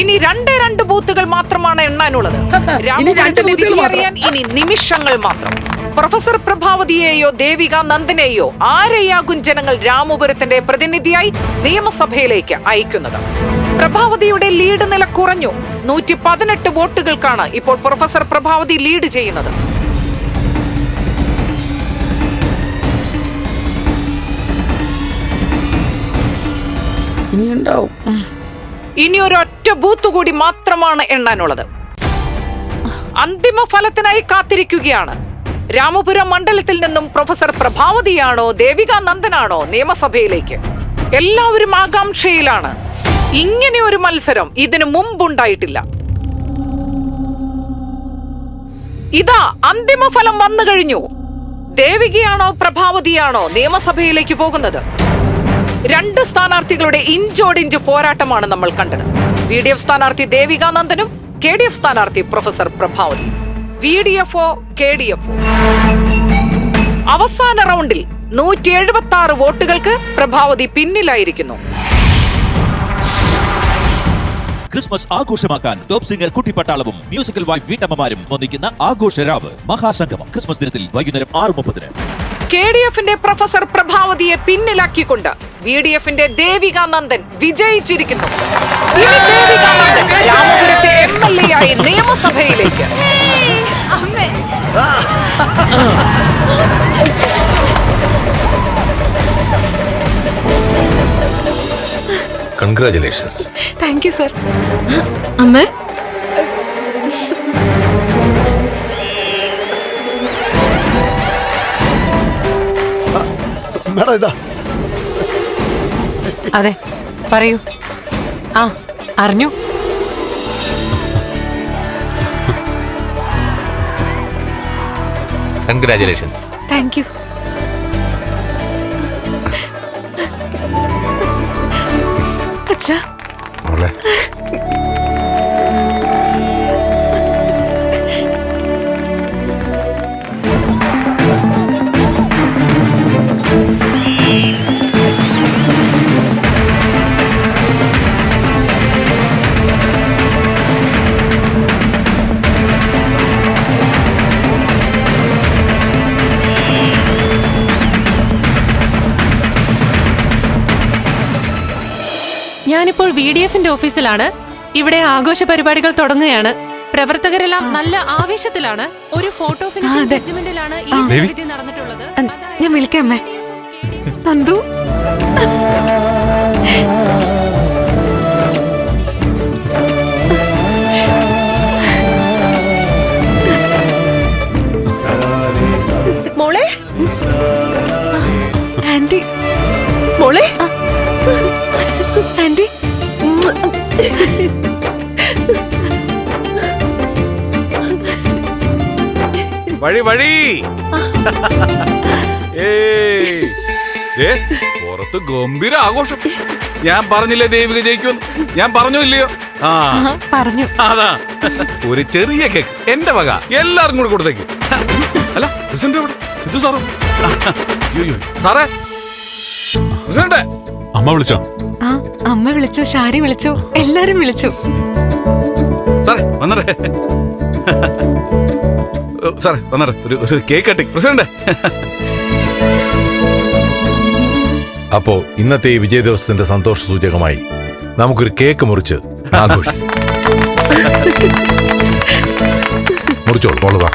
ഇനി രണ്ടേ രണ്ട് ബൂത്തുകൾ മാത്രമാണ് എണ്ണാനുള്ളത്. ഇനി രണ്ട് രാമപുരത്തിന്റെ ബൂത്തുകൾ വിധി അറിയാൻ ഇനി നിമിഷങ്ങൾ മാത്രം. പ്രൊഫസർ പ്രഭാവതിയെയോ ദേവിക നന്ദനെയോ ആരെയാകും ജനങ്ങൾ രാമപുരത്തിന്റെ പ്രതിനിധിയായി നിയമസഭയിലേക്ക് അയക്കുന്നത്? പ്രഭാവതിയുടെ ലീഡ് നില കുറഞ്ഞു. നൂറ്റി പതിനെട്ട് വോട്ടുകൾക്കാണ് ഇപ്പോൾ പ്രൊഫസർ പ്രഭാവതി ലീഡ് ചെയ്യുന്നത്. ഇനി ഉണ്ടാവും ഇനി ഒരൊറ്റ ബൂത്ത് കൂടി മാത്രമാണ് എണ്ണാനുള്ളത്. അന്തിമ ഫലത്തിനായി കാത്തിരിക്കുകയാണ്. രാമപുരം മണ്ഡലത്തിൽ നിന്നും പ്രൊഫസർ പ്രഭാവതിയാണോ ദേവിക നന്ദനാണോ നിയമസഭയിലേക്ക്? എല്ലാവരും ആകാംക്ഷയിലാണ്. ഇങ്ങനെ ഒരു മത്സരം ഇതിനു മുമ്പുണ്ടായിട്ടില്ല. ഇതാ അന്തിമ ഫലം വന്നു കഴിഞ്ഞു. ദേവികയാണോ പ്രഭാവതിയാണോ നിയമസഭയിലേക്ക് പോകുന്നത്? രണ്ട് സ്ഥാനാർത്ഥികളുടെ ഇഞ്ചോടിഞ്ച് പോരാട്ടമാണ് നമ്മൾ കണ്ടത്. വി ഡി എഫ് സ്ഥാനാർത്ഥി ദേവികാനന്ദനും കെ ഡി എഫ് സ്ഥാനാർത്ഥി professor Prabhavathi. V D F K D F അവസാന റൗണ്ടിൽ നൂറ്റി എഴുപത്തി ആറ് വോട്ടുകൾക്ക് പ്രഭാവതി പിന്നിലായിരിക്കുന്നു. ക്രിസ്മസ് ആഘോഷമാക്കാൻ ടോപ് സിംഗർ കുട്ടിപ്പട്ടാളവും മ്യൂസിക്കൽ വൈഫ് വീട്ടമ്മമാരും ഒന്നിക്കുന്ന ആഘോഷരാവ് മഹാസംഗമം. ക്രിസ്മസ് ദിനത്തിൽ വൈകുന്നേരം ആറ് മുപ്പതിന്. കെ ഡി എഫിന്റെ പ്രൊഫസർ പ്രഭാവതിയെ പിന്നിലാക്കിക്കൊണ്ട് വി ഡി എഫിന്റെ ദേവിക നന്ദൻ വിജയിച്ചിരിക്കുന്നു. ഇനി ദേവികാനന്ദൻ രാമപുരത്തെ എം എൽ എ ആയി നിയമസഭയിലേക്ക്. കൺഗ്രാചുലേഷൻസ് താങ്ക് യു സർ അമ്മ മേഡം ഇതാ. അതെ പറയൂ. ആ അറിഞ്ഞു. കൺഗ്രാചുലേഷൻസ് താങ്ക് യു അച്ഛാ. ഞാനിപ്പോൾ വി ഡി എഫിന്റെ ഓഫീസിലാണ്. ഇവിടെ ആഘോഷ പരിപാടികൾ തുടങ്ങുകയാണ്. പ്രവർത്തകരെല്ലാം നല്ല ആവേശത്തിലാണ്. ഒരു ഫോട്ടോ ഫിനിഷിംഗ്. ജഡ്ജ്മെന്റിലാണ് ഈ. നടന്നിട്ടുള്ളത്. ഞാൻ വിളിക്കാം നന്ദു. വഴി വഴി. ഏ ദേ, പുറത്ത് ഗംഭീര ആഘോഷം. ഞാൻ പറഞ്ഞില്ലേ ദേവിക ജയിക്കും ഞാൻ പറഞ്ഞു ഇല്ലയോ? ആ. പറഞ്ഞു. അതാ. ഒരു ചെറിയ കേക്ക് എന്റെ വക. എല്ലാവർക്കും കൂടെ കൊടുത്തേക്ക്. അല്ല പ്രസിഡന്റ് എവിടെ? സിദ്ധു സാറോ? അയ്യോ. സാറേ. പ്രസിഡന്റ്. അമ്മ വിളിച്ചോ? ആ. അമ്മ വിളിച്ചു ഷാരി വിളിച്ചു എല്ലാരും വിളിച്ചു. സാറേ വന്നടേ സാറേ വന്നടേ ഒരു ഒരു കേക്ക് കട്ടിങ് പ്രസിഡന്റ്. അപ്പോ ഇന്നത്തെ ഈ വിജയ ദിവസത്തിന്റെ സന്തോഷ സൂചകമായി നമുക്കൊരു കേക്ക് മുറിച്ച് ആഘോഷിക്കാം. മുറിച്ചോളൂ മോൾ